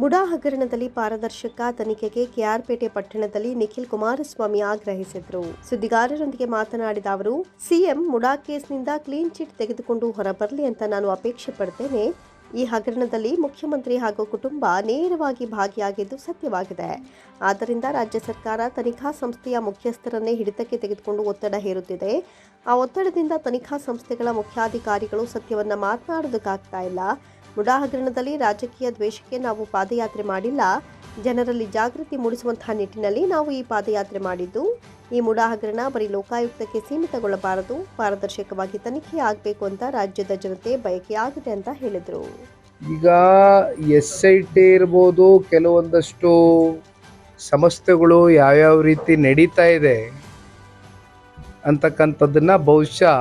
ಮುಡಾ ಹಗರಣದಲ್ಲಿ ಪಾರದರ್ಶಕ ತನಿಖೆಗೆ ಕೆಆರ್ಪೇಟೆ ಪಟ್ಟಣದಲ್ಲಿ ನಿಖಿಲ್ ಕುಮಾರಸ್ವಾಮಿ ಆಗ್ರಹಿಸಿದರು. ಸುದ್ದಿಗಾರರೊಂದಿಗೆ ಮಾತನಾಡಿದ ಅವರು, ಸಿಎಂ ಮುಡಾ ಕೇಸ್ನಿಂದ ಕ್ಲೀನ್ ಚಿಟ್ ತೆಗೆದುಕೊಂಡು ಹೊರಬರಲಿ ಅಂತ ನಾನು ಅಪೇಕ್ಷೆ ಪಡ್ತೇನೆ. ಈ ಹಗರಣದಲ್ಲಿ ಮುಖ್ಯಮಂತ್ರಿ ಹಾಗೂ ಕುಟುಂಬ ನೇರವಾಗಿ ಭಾಗಿಯಾಗಿದ್ದು ಸತ್ಯವಾಗಿದೆ. ಆದ್ದರಿಂದ ರಾಜ್ಯ ಸರ್ಕಾರ ತನಿಖಾ ಸಂಸ್ಥೆಯ ಮುಖ್ಯಸ್ಥರನ್ನೇ ಹಿಡಿತಕ್ಕೆ ತೆಗೆದುಕೊಂಡು ಒತ್ತಡ ಹೇರುತ್ತಿದೆ. ಆ ಒತ್ತಡದಿಂದ ತನಿಖಾ ಸಂಸ್ಥೆಗಳ ಮುಖ್ಯಾಧಿಕಾರಿಗಳು ಸತ್ಯವನ್ನು ಮಾತನಾಡೋದಕ್ಕಾಗ್ತಾ ಇಲ್ಲ. ಮುಡಾ ಹಗರಣದಲ್ಲಿ ರಾಜಕೀಯ ದ್ವೇಷಕ್ಕೆ ನಾವು ಪಾದಯಾತ್ರೆ ಮಾಡಿಲ್ಲ, ಜನರಲ್ಲಿ ಜಾಗೃತಿ ಮೂಡಿಸುವಂತಹ ನಿಟ್ಟಿನಲ್ಲಿ ನಾವು ಈ ಪಾದಯಾತ್ರೆ ಮಾಡಿದ್ದು. ಈ ಮುಡಾಹಗರಣ ಬರೀ ಲೋಕಾಯುಕ್ತಕ್ಕೆ ಸೀಮಿತಗೊಳ್ಳಬಾರದು, ಪಾರದರ್ಶಕವಾಗಿ ತನಿಖೆ ಆಗಬೇಕು ಅಂತ ರಾಜ್ಯದ ಜನತೆ ಬಯಕೆಯಾಗಿದೆ ಅಂತ ಹೇಳಿದರು. ಈಗ ಎಸ್ ಐ ಟಿ ಇರ್ಬೋದು, ಕೆಲವೊಂದಷ್ಟು ಸಂಸ್ಥೆಗಳು ಯಾವ್ಯಾವ ರೀತಿ ನಡೀತಾ ಇದೆ ಅಂತಕ್ಕಂಥದ್ದನ್ನು ಬಹುಶಃ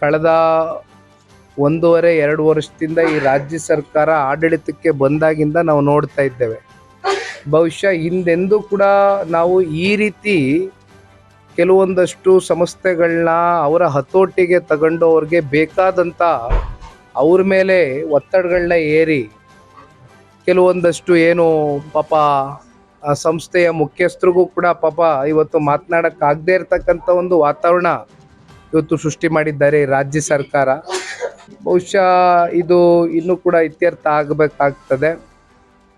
ಕಳೆದ ಒಂದೂವರೆ, ಎರಡು ವರ್ಷದಿಂದ ಈ ರಾಜ್ಯ ಸರ್ಕಾರ ಆಡಳಿತಕ್ಕೆ ಬಂದಾಗಿಂದ ನಾವು ನೋಡ್ತಾ ಇದ್ದೇವೆ. ಬಹುಶಃ ಹಿಂದೆಂದೂ ಕೂಡ ನಾವು ಈ ರೀತಿ ಕೆಲವೊಂದಷ್ಟು ಸಂಸ್ಥೆಗಳನ್ನ ಅವರ ಹತೋಟಿಗೆ ತಗೊಂಡು ಅವ್ರಿಗೆ ಬೇಕಾದಂಥ ಅವ್ರ ಮೇಲೆ ಒತ್ತಡಗಳನ್ನ ಏರಿ ಕೆಲವೊಂದಷ್ಟು ಏನು ಪಾಪ ಆ ಸಂಸ್ಥೆಯ ಮುಖ್ಯಸ್ಥರಿಗೂ ಕೂಡ ಪಾಪ ಇವತ್ತು ಮಾತನಾಡೋಕ್ಕಾಗದೇ ಇರತಕ್ಕಂಥ ಒಂದು ವಾತಾವರಣ ಇವತ್ತು ಸೃಷ್ಟಿ ಮಾಡಿದ್ದಾರೆ ರಾಜ್ಯ ಸರ್ಕಾರ. ಬಹುಶಃ ಇದು ಇನ್ನೂ ಕೂಡ ಇತ್ಯರ್ಥ ಆಗಬೇಕಾಗ್ತದೆ.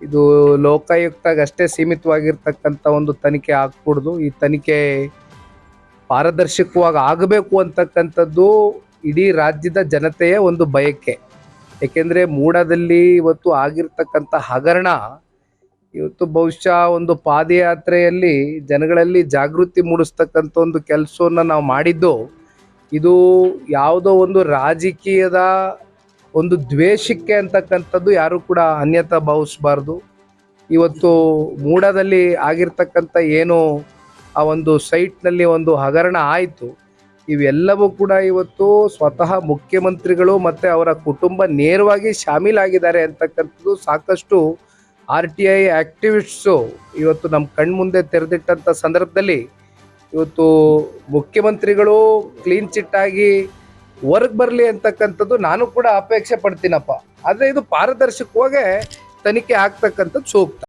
ಇದು ಲೋಕಾಯುಕ್ತಾಗ ಅಷ್ಟೇ ಸೀಮಿತವಾಗಿರ್ತಕ್ಕಂಥ ಒಂದು ತನಿಖೆ ಆಗ್ಕೂಡ್ದು ಈ ತನಿಖೆ ಪಾರದರ್ಶಕವಾಗಿ ಆಗಬೇಕು ಅಂತಕ್ಕಂಥದ್ದು ಇಡೀ ರಾಜ್ಯದ ಜನತೆಯ ಒಂದು ಬಯಕೆ. ಏಕೆಂದರೆ ಮೂಡದಲ್ಲಿ ಇವತ್ತು ಆಗಿರ್ತಕ್ಕಂಥ ಹಗರಣ, ಇವತ್ತು ಬಹುಶಃ ಒಂದು ಪಾದಯಾತ್ರೆಯಲ್ಲಿ ಜನಗಳಲ್ಲಿ ಜಾಗೃತಿ ಮೂಡಿಸ್ತಕ್ಕಂಥ ಒಂದು ಕೆಲಸವನ್ನು ನಾವು ಮಾಡಿದ್ದು ಇದು ಯಾವುದೋ ಒಂದು ರಾಜಕೀಯದ ಒಂದು ದ್ವೇಷಕ್ಕೆ ಅಂತಕ್ಕಂಥದ್ದು ಯಾರು ಕೂಡ ಅನ್ಯತ ಭಾವಿಸಬಾರ್ದು. ಇವತ್ತು ಮೂಡದಲ್ಲಿ ಆಗಿರ್ತಕ್ಕಂಥ ಏನು ಆ ಒಂದು ಸೈಟ್ನಲ್ಲಿ ಒಂದು ಹಗರಣ ಆಯಿತು. ಇವೆಲ್ಲವೂ ಕೂಡ ಇವತ್ತು ಸ್ವತಃ ಮುಖ್ಯಮಂತ್ರಿಗಳು ಮತ್ತು ಅವರ ಕುಟುಂಬ ನೇರವಾಗಿ ಶಾಮೀಲಾಗಿದ್ದಾರೆ ಅಂತಕ್ಕಂಥದ್ದು ಸಾಕಷ್ಟು ಆರ್ ಟಿ ಐ ಆಕ್ಟಿವಿಸ್ಟ್ಸು ಇವತ್ತು ನಮ್ಮ ಕಣ್ಮುಂದೆ ತೆರೆದಿಟ್ಟಂಥ ಸಂದರ್ಭದಲ್ಲಿ ಇವತ್ತು ಮುಖ್ಯಮಂತ್ರಿಗಳು ಕ್ಲೀನ್ ಚಿಟ್ ಆಗಿ ಹೊರಗೆ ಬರಲಿ ಅಂತಕ್ಕಂಥದ್ದು ನಾನು ಕೂಡ ಅಪೇಕ್ಷೆ ಪಡ್ತೀನಪ್ಪ. ಆದರೆ ಇದು ಪಾರದರ್ಶಕವಾಗೇ ತನಿಖೆ ಆಗ್ತಕ್ಕಂಥದ್ದು ಸೂಕ್ತ.